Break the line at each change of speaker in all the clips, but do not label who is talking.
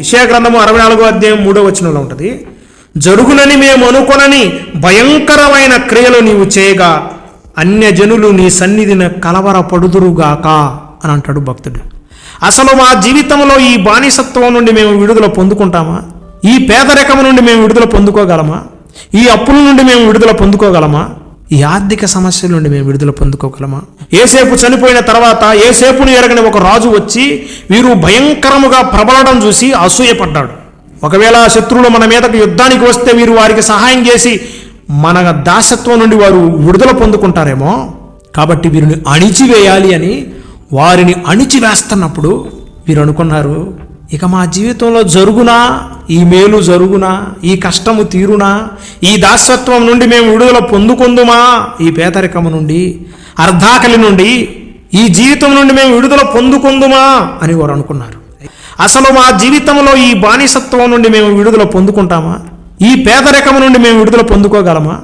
ఇషయా గ్రంథము అరవై నాలుగో అధ్యాయం మూడో వచనంలో ఉంటుంది. జరుగునని మేము అనుకొనని భయంకరమైన క్రియలు నీవు చేయగా అన్యజనులు నీ సన్నిధిని కలవరపడుదురుగాక అని అంటాడు భక్తుడు. అసలు మా జీవితంలో ఈ బానిసత్వం నుండి మేము విడుదల పొందుకుంటామా? ఈ పేదరికం నుండి మేము విడుదల పొందుకోగలమా? ఈ అప్పుల నుండి మేము విడుదల పొందుకోగలమా? ఈ ఆర్థిక సమస్యల నుండి మేము విడుదల పొందుకోగలమా? ఏసేపు చనిపోయిన తర్వాత ఏసేపును ఎరగని ఒక రాజు వచ్చి వీరు భయంకరముగా ప్రబలడం చూసి అసూయపడ్డాడు. ఒకవేళ శత్రువులు మన మీదకు యుద్ధానికి వస్తే వీరు వారికి సహాయం చేసి మన దాసత్వం నుండి వారు విడుదల పొందుకుంటారేమో? కాబట్టి వీరిని అణిచివేయాలి అని వారిని అణిచివేస్తున్నప్పుడు వీరు అనుకున్నారు ఇక మా జీవితంలో జరుగునా? ఈ మేలు జరుగునా? ఈ కష్టము తీరునా? ఈ దాసత్వం నుండి మేము విడుదల పొందుకుందుమా? ఈ పేదరికము నుండి అర్ధాకలి నుండి ఈ జీవితం నుండి మేము విడుదల పొందుకుందుమా? అని వారు అనుకున్నారు. అసలు మా జీవితంలో ఈ బానిసత్వం నుండి మేము విడుదల పొందుకుంటామా? ఈ పేదరికం నుండి మేము విడుదల పొందుకోగలమా?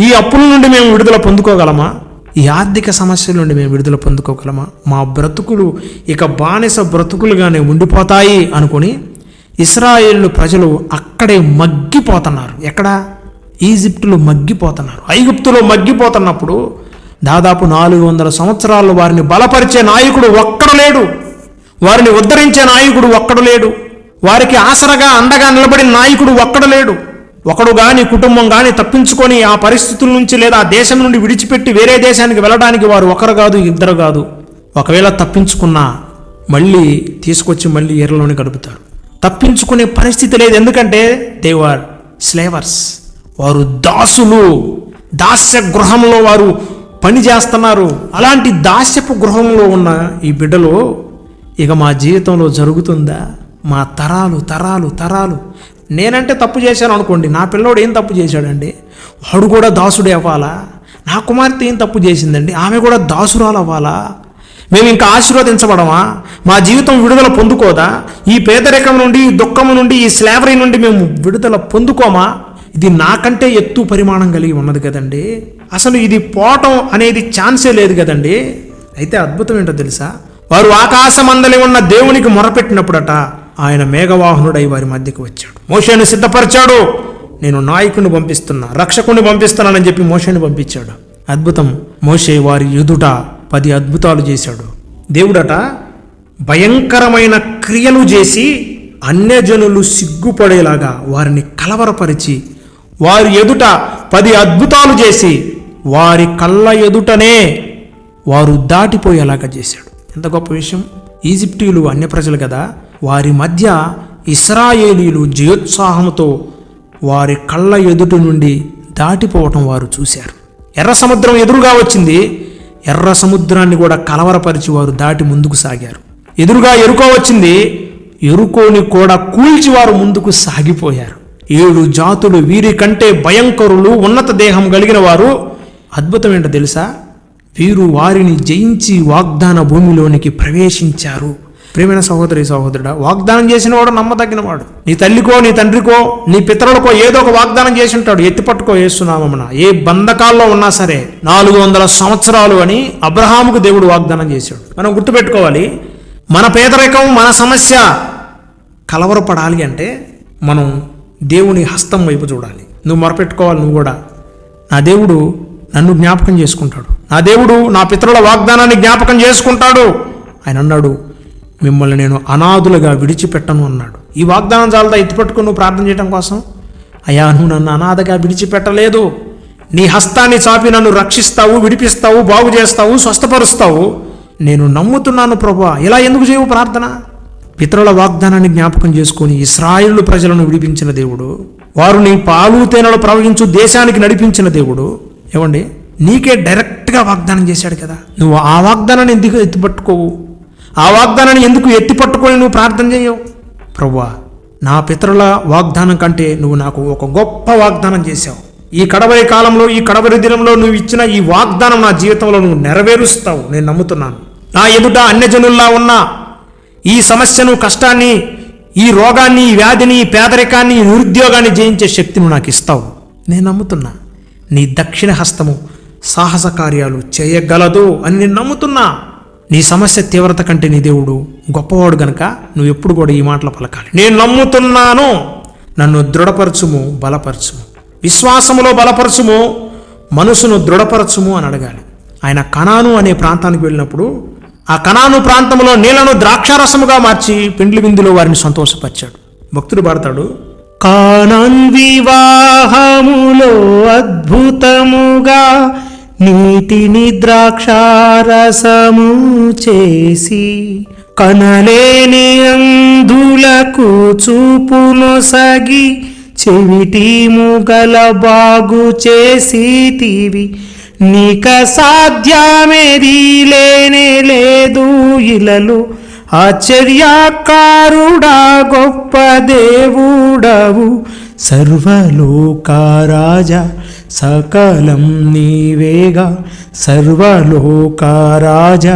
ఈ అప్పుల నుండి మేము విడుదల పొందుకోగలమా? ఈ ఆర్థిక సమస్యల నుండి మేము విడుదల పొందుకోగలమా? మా బ్రతుకులు ఇక బానిస బ్రతుకులుగానే ఉండిపోతాయి అనుకుని ఇస్రాయేలు ప్రజలు అక్కడే మగ్గిపోతున్నారు. ఎక్కడ? ఈజిప్టులో మగ్గిపోతున్నారు. ఐగుప్తులో మగ్గిపోతున్నప్పుడు దాదాపు నాలుగు వందల సంవత్సరాలు వారిని బలపరిచే నాయకుడు ఒక్కడు లేడు. వారిని ఉద్ధరించే నాయకుడు ఒక్కడు లేడు. వారికి ఆసరగా అండగా నిలబడిన నాయకుడు ఒక్కడు లేడు. ఒకడు కానీ కుటుంబం కానీ తప్పించుకొని ఆ పరిస్థితుల నుంచి లేదా ఆ దేశం నుండి విడిచిపెట్టి వేరే దేశానికి వెళ్ళడానికి వారు ఒకరు కాదు ఇద్దరు కాదు. ఒకవేళ తప్పించుకున్నా మళ్ళీ తీసుకొచ్చి మళ్ళీ ఎర్రలోనే గడుపుతారు. తప్పించుకునే పరిస్థితి లేదు. ఎందుకంటే దేవర్ స్లేవర్స్ వారు దాసులు. దాస్య గృహంలో వారు పని చేస్తున్నారు. అలాంటి దాస్యపు గృహంలో ఉన్న ఈ బిడ్డలు ఇక మా జీవితంలో జరుగుతుందా? మా తరాలు తరాలు తరాలు. నేనంటే తప్పు చేశాను అనుకోండి నా పిల్లోడు ఏం తప్పు చేశాడండి? వాడు కూడా దాసుడు అవ్వాలా? నా కుమార్తె ఏం తప్పు చేసిందండి? ఆమె కూడా దాసురాలు అవ్వాలా మేము ఇంకా ఆశీర్వదించబడమా? మా జీవితం విడుదల పొందుకోదా? ఈ పేదరికం నుండి ఈ దుఃఖం నుండి ఈ స్లావరీ నుండి మేము విడుదల పొందుకోమా? ఇది నాకంటే ఎత్తు పరిమాణం కలిగి ఉన్నది కదండి. అసలు ఇది పోవటం అనేది ఛాన్సే లేదు కదండి. అయితే అద్భుతం ఏంటో తెలుసా? వారు ఆకాశమందలి ఉన్న దేవునికి మొరపెట్టినప్పుడట ఆయన మేఘవాహనుడై వారి మధ్యకి వచ్చాడు. మోషేను సిద్ధపరిచాడు. నేను నాయకుని పంపిస్తున్నా రక్షకుని పంపిస్తున్నానని చెప్పి మోషేని పంపించాడు. అద్భుతం. మోషే వారి ఎదుట పది అద్భుతాలు చేశాడు. దేవుడట భయంకరమైన క్రియలు చేసి అన్యజనులు సిగ్గుపడేలాగా వారిని కలవరపరిచి వారి ఎదుట పది అద్భుతాలు చేసి వారి కళ్ళ ఎదుటనే వారు దాటిపోయేలాగా చేశాడు. ఎంత గొప్ప విషయం. ఈజిప్టీలు అన్య ప్రజలు కదా. వారి మధ్య ఇస్రాయేలీలు జయోత్సాహంతో వారి కళ్ళ ఎదుట నుండి దాటిపోవటం వారు చూశారు. ఎర్ర సముద్రం ఎదురుగా వచ్చింది. ఎర్ర సముద్రాన్ని కూడా కలవరపరిచి వారు దాటి ముందుకు సాగారు. ఎదురుగా ఎరుకో వచ్చింది. ఎరుకోని కూడా కూల్చి వారు ముందుకు సాగిపోయారు. ఏడు జాతులు వీరి కంటే భయంకరులు ఉన్నత దేహం కలిగిన వారు అద్భుతం ఏంటో తెలుసా? వీరు వారిని జయించి వాగ్దాన భూమిలోనికి ప్రవేశించారు. ప్రియమైన సహోదరి సహోదరుడా వాగ్దానం చేసిన వాడు నమ్మదగినవాడు. నీ తల్లికో నీ తండ్రికో నీ పితరులకో ఏదో ఒక వాగ్దానం చేసి ఉంటాడు. ఎత్తిపట్టుకో వేస్తున్నామన్న ఏ బంధకాల్లో ఉన్నా సరే నాలుగు వందల సంవత్సరాలు అని అబ్రహాముకు దేవుడు వాగ్దానం చేశాడు. మనం గుర్తుపెట్టుకోవాలి మన పేదరికం మన సమస్య కలవరపడాలి అంటే మనం దేవుని హస్తం వైపు చూడాలి. నువ్వు మొరపెట్టుకోవాలి నువ్వు కూడా. నా దేవుడు నన్ను జ్ఞాపకం చేసుకుంటాడు. నా దేవుడు నా పితరుల వాగ్దానాన్ని జ్ఞాపకం చేసుకుంటాడు. ఆయన అన్నాడు మిమ్మల్ని నేను అనాథులుగా విడిచిపెట్టను అన్నాడు. ఈ వాగ్దానం చాలదా ఎత్తిపట్టుకుని నువ్వు ప్రార్థన చేయడం కోసం? అయ్యా నువ్వు నన్ను అనాథగా విడిచిపెట్టలేదు. నీ హస్తాన్ని చాపి నన్ను రక్షిస్తావు విడిపిస్తావు బాగు చేస్తావు స్వస్థపరుస్తావు. నేను నమ్ముతున్నాను ప్రభా ఇలా ఎందుకు చేయవు ప్రార్థన? పితరుల వాగ్దానాన్ని జ్ఞాపకం చేసుకుని ఇస్రాయిలు ప్రజలను విడిపించిన దేవుడు వారు నీ పాలు తేనెలు ప్రవహించు దేశానికి నడిపించిన దేవుడు. ఏమండి? నీకే డైరెక్ట్గా వాగ్దానం చేశాడు కదా. నువ్వు ఆ వాగ్దానాన్ని ఎందుకు ఎత్తిపట్టుకోవు ఆ వాగ్దానాన్ని ఎందుకు ఎత్తిపట్టుకొని నువ్వు ప్రార్థన చేయవు? ప్రవ్వా నా పితరుల వాగ్దానం కంటే నువ్వు నాకు ఒక గొప్ప వాగ్దానం చేశావు. ఈ కడవరి కాలంలో ఈ కడవరి దినంలో నువ్వు ఇచ్చిన ఈ వాగ్దానం నా జీవితంలో నువ్వు నెరవేరుస్తావు. నేను నమ్ముతున్నాను. నా ఎదుట అన్యజనుల్లా ఉన్న. ఈ సమస్యను కష్టాన్ని ఈ రోగాన్ని ఈ వ్యాధిని ఈ పేదరికాన్ని నిరుద్యోగాన్ని జయించే శక్తిని నాకు ఇస్తావు. నేను నమ్ముతున్నా. నీ దక్షిణ హస్తము సాహస కార్యాలు చేయగలదు అని నేను నమ్ముతున్నా. నీ సమస్య తీవ్రత కంటే నీ దేవుడు గొప్పవాడు గనక నువ్వు ఎప్పుడు కూడా ఈ మాటలు పలకాలి. నేను నమ్ముతున్నాను నన్ను దృఢపరచుము బలపరచుము. విశ్వాసములో బలపరచుము మనసును దృఢపరచుము అని అడగాలి. ఆయన కణాను అనే ప్రాంతానికి వెళ్ళినప్పుడు ఆ కణాను ప్రాంతంలో నీళ్ళను ద్రాక్షారసముగా మార్చి పిండ్లి విందులో వారిని సంతోషపరిచాడు. భక్తుడు పాడతాడు కానాన్ వివాహములో అద్భుతముగా నీతిని ద్రాక్షారసము చేసి కనలేని అందులకు చూపునొసగి చెవిటి ముగల బాగు చేసి తీవి నీక సాధ్యమేది లేనే లేదు ఇలలు. ఆశ్చర్యకారుడా గొప్ప దేవుడవు. సర్వలోకారాజా సకలం నీవేగా సర్వలోకారాజ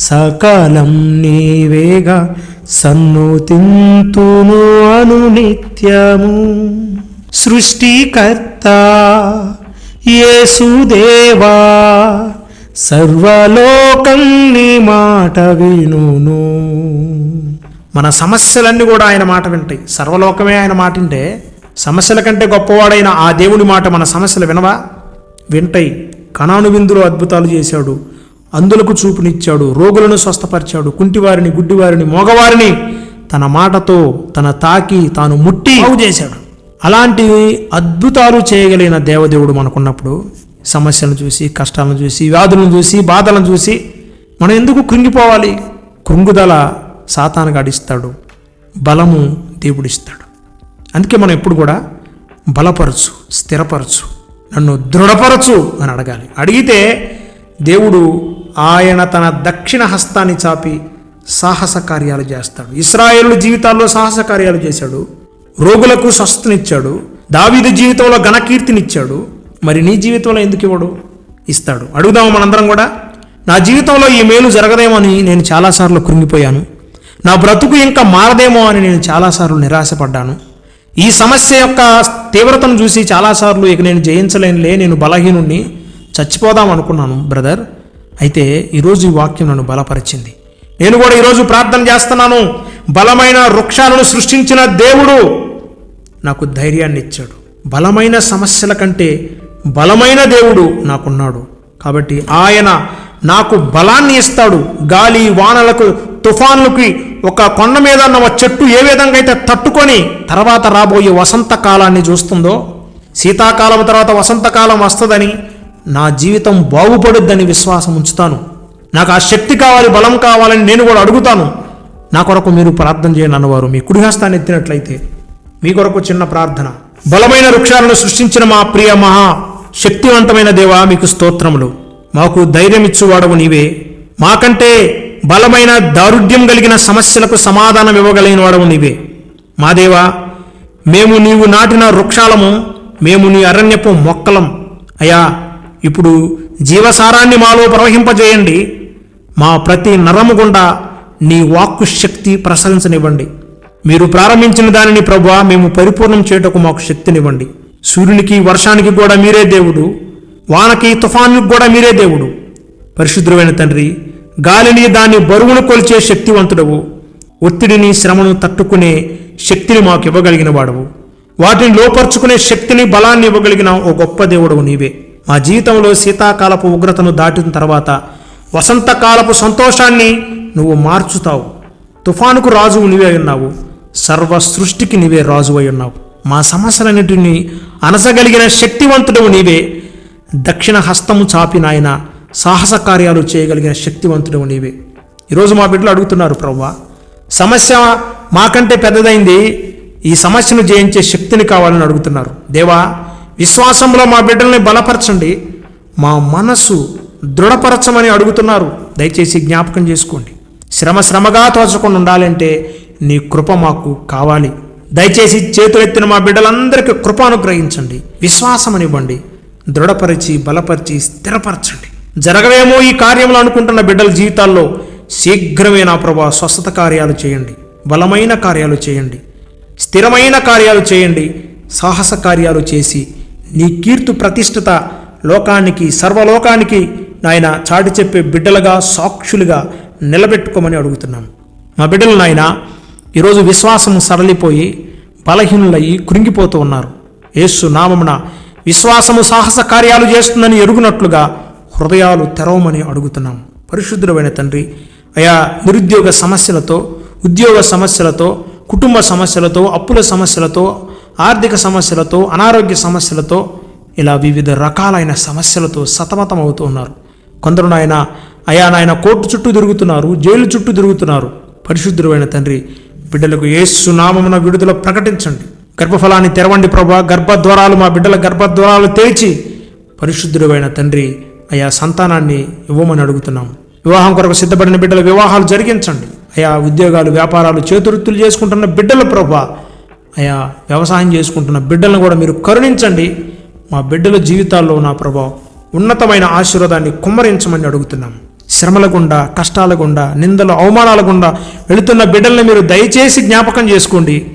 సకలం నీవేగా సన్నుతింతును అనునిత్యము సృష్టికర్త యేసుదేవా సర్వలోకం నీ మాట వినును. మన సమస్యలన్నీ కూడా ఆయన మాట వింటాయి. సర్వలోకమే ఆయన మాటింటే సమస్యల కంటే గొప్పవాడైన ఆ దేవుని మాట మన సమస్యలు వినవా? వింటాయి కణాను విందులో అద్భుతాలు చేశాడు. అందులకు చూపునిచ్చాడు. రోగులను స్వస్థపరిచాడు. కుంటివారిని గుడ్డివారిని మోగవారిని తన మాటతో తన తాకి తాను ముట్టి బాగు చేశాడు. అలాంటి అద్భుతాలు చేయగలిగిన దేవదేవుడు మనకున్నప్పుడు సమస్యలను చూసి కష్టాలను చూసి వ్యాధులను చూసి బాధలను చూసి మనం ఎందుకు కృంగిపోవాలి? కృంగుదల సాతాను గడిస్తాడు. బలము దేవుడిస్తాడు. అందుకే మనం ఎప్పుడు కూడా బలపరచు స్థిరపరచు నన్ను దృఢపరచు అని అడగాలి. అడిగితే దేవుడు ఆయన తన దక్షిణ హస్తాన్ని చాపి సాహస కార్యాలు చేస్తాడు. ఇస్రాయేలు జీవితాల్లో సాహస కార్యాలు చేశాడు. రోగులకు స్వస్థనిచ్చాడు దావీదు జీవితంలో ఘనకీర్తినిచ్చాడు. మరి నీ జీవితంలో ఎందుకు ఇవ్వడు? ఇస్తాడు. అడుగుదాము మనందరం కూడా? నా జీవితంలో ఈ మేలు జరగదేమో అని నేను చాలాసార్లు కృంగిపోయాను. నా బ్రతుకు ఇంకా మారదేమో అని నేను చాలాసార్లు నిరాశపడ్డాను. ఈ సమస్య యొక్క తీవ్రతను చూసి చాలాసార్లు ఇక నేను జయించలేనులే నేను బలహీనుణ్ణి చచ్చిపోదాం అనుకున్నాను బ్రదర్. అయితే ఈరోజు ఈ వాక్యం నన్ను బలపరిచింది. నేను కూడా ఈరోజు ప్రార్థన చేస్తున్నాను. బలమైన వృక్షాలను సృష్టించిన దేవుడు నాకు ధైర్యాన్ని ఇచ్చాడు. బలమైన సమస్యల కంటే బలమైన దేవుడు నాకున్నాడు. కాబట్టి ఆయన నాకు బలాన్ని ఇస్తాడు. గాలి వానలకు తుఫాన్లకి ఒక కొండ మీద ఉన్న ఒక చెట్టు ఏ విధంగా అయితే తట్టుకొని తర్వాత రాబోయే వసంత కాలాన్ని చూస్తుందో శీతాకాలం తర్వాత వసంతకాలం వస్తుందని నా జీవితం బాగుపడుద్దని విశ్వాసం ఉంచుతాను. నాకు ఆ శక్తి కావాలి బలం కావాలని నేను కూడా అడుగుతాను. నా కొరకు మీరు ప్రార్థన చేయను అన్నవారు మీ కుడిహస్తాన్ని ఎత్తినట్లయితే మీ కొరకు చిన్న ప్రార్థన. బలమైన వృక్షాలను సృష్టించిన మా ప్రియ మహా శక్తివంతమైన దేవా మీకు స్తోత్రములు. మాకు ధైర్యం ఇచ్చువాడవు నీవే. మాకంటే బలమైన దారుఢ్యం కలిగిన సమస్యలకు సమాధానం ఇవ్వగలిగిన వాడవు నీవే. మాదేవా మేము నీవు నాటిన వృక్షాలము మేము నీ అరణ్యపు మొక్కలం. అయా ఇప్పుడు జీవసారాన్ని మాలో ప్రవహింపజేయండి. మా ప్రతి నరము గుండా నీ వాక్కు శక్తి ప్రసరించనివ్వండి. మీరు ప్రారంభించిన దానిని ప్రభువా మేము పరిపూర్ణం చేయుటకు మాకు శక్తినివ్వండి. సూర్యునికి వర్షానికి కూడా మీరే దేవుడు. వానకి తుఫానుకి కూడా మీరే దేవుడు. పరిశుద్ధమైన తండ్రి గాలిని దాని బరువును కొలిచే శక్తివంతుడవు. ఒత్తిడిని శ్రమను తట్టుకునే శక్తిని మాకు ఇవ్వగలిగిన వాడవు. వాటిని లోపరుచుకునే శక్తిని బలాన్ని ఇవ్వగలిగిన ఓ గొప్ప దేవుడవు నీవే. మా జీవితంలో శీతాకాలపు ఉగ్రతను దాటిన తర్వాత వసంతకాలపు సంతోషాన్ని నువ్వు మార్చుతావు. తుఫానుకు రాజువు నీవే ఉన్నావు. సర్వ సృష్టికి నీవే రాజు అయి ఉన్నావు. మా సమస్యలన్నిటినీ అనసగలిగిన శక్తివంతుడవు నీవే. దక్షిణ హస్తము చాపి నాయన సాహస కార్యాలు చేయగలిగిన శక్తివంతుడు నీవే. ఈరోజు మా బిడ్డలు అడుగుతున్నారు ప్రవ్వ సమస్య మాకంటే పెద్దదైంది ఈ సమస్యను జయించే శక్తిని కావాలని అడుగుతున్నారు. దేవా విశ్వాసంలో మా బిడ్డల్ని బలపరచండి మా మనసు దృఢపరచమని అడుగుతున్నారు. దయచేసి జ్ఞాపకం చేసుకోండి. శ్రమ శ్రమగా తోచకుండా ఉండాలంటే నీ కృప మాకు కావాలి. దయచేసి చేతులెత్తిన మా బిడ్డలందరికీ కృప అనుగ్రహించండి విశ్వాసం ఇవ్వండి దృఢపరిచి బలపరిచి స్థిరపరచండి. జరగవేమో ఈ కార్యములు అనుకుంటున్న బిడ్డల జీవితాల్లో శీఘ్రమే నా ప్రభా స్వస్థత కార్యాలు చేయండి బలమైన కార్యాలు చేయండి స్థిరమైన కార్యాలు చేయండి సాహస కార్యాలు చేసి నీ కీర్తు ప్రతిష్ఠత లోకానికి సర్వలోకానికి నాయన చాటి చెప్పే బిడ్డలుగా సాక్షులుగా నిలబెట్టుకోమని అడుగుతున్నాం. మా బిడ్డలు నాయన ఈరోజు విశ్వాసం సడలిపోయి బలహీనులయ్యి కృంగిపోతూ ఉన్నారు. యేసు నామమున విశ్వాసము సాహస కార్యాలు చేస్తుందని ఎరుగునట్లుగా హృదయాలు తెరవమని అడుగుతున్నాం. పరిశుద్ధుడమైన తండ్రి అయా నిరుద్యోగ సమస్యలతో ఉద్యోగ సమస్యలతో కుటుంబ సమస్యలతో అప్పుల సమస్యలతో ఆర్థిక సమస్యలతో అనారోగ్య సమస్యలతో ఇలా వివిధ రకాలైన సమస్యలతో సతమతం అవుతూ ఉన్నారు. కొందరు నాయన అయా నాయన కోర్టు చుట్టూ తిరుగుతున్నారు జైలు చుట్టూ తిరుగుతున్నారు. పరిశుద్ధుడైన తండ్రి బిడ్డలకు ఏసునామమున విడుదల ప్రకటించండి. గర్భఫలాన్ని తెరవండి ప్రభా. గర్భద్వారాలు మా బిడ్డల గర్భద్వారాలు తెరిచి పరిశుద్ధుడైన తండ్రి అయా సంతానాన్ని ఇవ్వమని అడుగుతున్నాం. వివాహం కొరకు సిద్ధపడిన బిడ్డల వివాహాలు జరిగించండి. అయా ఉద్యోగాలు వ్యాపారాలు చేతువృత్తులు చేసుకుంటున్న బిడ్డల ప్రభా అయా వ్యవసాయం చేసుకుంటున్న బిడ్డలను కూడా మీరు కరుణించండి. మా బిడ్డల జీవితాల్లో నా ప్రభా ఉన్నతమైన ఆశీర్వాదాన్ని కుమ్మరించమని అడుగుతున్నాం. శ్రమల గుండా కష్టాల గుండా నిందల అవమానాల గుండా వెళుతున్న బిడ్డల్ని మీరు దయచేసి జ్ఞాపకం చేసుకోండి.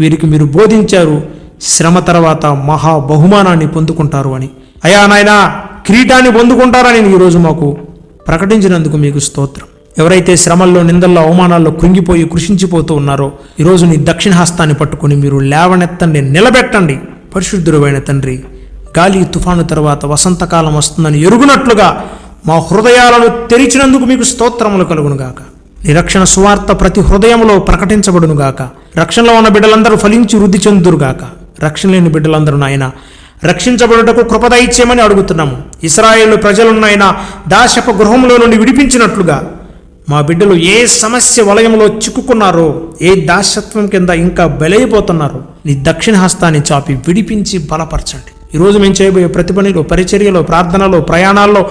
వీరికి మీరు బోధించారు శ్రమ తర్వాత మహా బహుమానాన్ని పొందుకుంటారు అని. అయా నాయనా కిరీటాన్ని పొందుకుంటారని ఈరోజు మాకు ప్రకటించినందుకు మీకు స్తోత్రం. ఎవరైతే శ్రమల్లో నిందల్లో అవమానాల్లో కృంగిపోయి కృషించిపోతూ ఉన్నారో ఈరోజు నీ దక్షిణ హస్తాన్ని పట్టుకుని మీరు లేవనెత్తండి నిలబెట్టండి. పరిశుద్ధుడైన తండ్రి గాలి తుఫాను తర్వాత వసంతకాలం వస్తుందని ఎరుగునట్లుగా మా హృదయాలను తెరిచినందుకు మీకు స్తోత్రములు కలుగునుగాక నిరక్షణ సువార్త ప్రతి హృదయంలో ప్రకటించబడునుగాక రక్షణలో ఉన్న బిడ్డలందరూ ఫలించి వృద్ధి చెందురుగాక రక్షణ లేని బిడ్డలందరూ నాయన రక్షించబడుటకు కృపద అడుగుతున్నాము. ఇస్రాయేల్ ప్రజలున్నాయన దాశప గృహంలో నుండి విడిపించినట్లుగా మా బిడ్డలు ఏ సమస్య వలయంలో చిక్కుకున్నారో ఏ దాసత్వం కింద ఇంకా బలైపోతున్నారో నీ దక్షిణ హస్తాన్ని చాపి విడిపించి బలపరచండి. ఈరోజు మేము చేయబోయే ప్రతి పనిలో పరిచర్యలో ప్రార్థనలో ప్రయాణాల్లో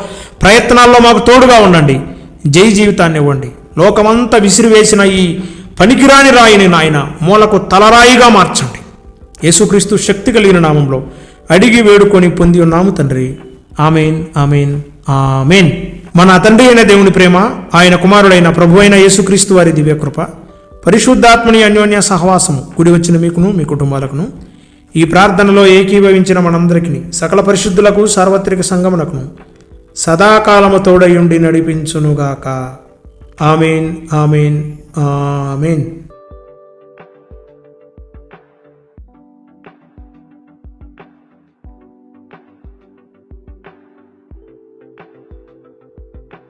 ప్రయత్నాల్లో మాకు తోడుగా ఉండండి. జై జీవితాన్ని ఇవ్వండి. లోకమంతా విసిరివేసిన ఈ పనికిరాని రాయిని నాయన మూలకు తలరాయిగా మార్చండి. యేసుక్రీస్తు శక్తి కలిగిన నామంలో అడిగి వేడుకొని పొంది ఉన్నాము తండ్రి. Amen amen amen. మన తండ్రి అయిన దేవుని ప్రేమ ఆయన కుమారుడైన ప్రభు అయిన యేసుక్రీస్తు వారి దివ్యకృప పరిశుద్ధాత్మని అన్యోన్య సహవాసము గుడి వచ్చిన మీకును మీ కుటుంబాలకును ఈ ప్రార్థనలో ఏకీభవించిన మనందరికీ సకల పరిశుద్ధులకు సార్వత్రిక సంగమునకును సదాకాలము తోడయుండి నడిపించునుగాక. Amen amen amen.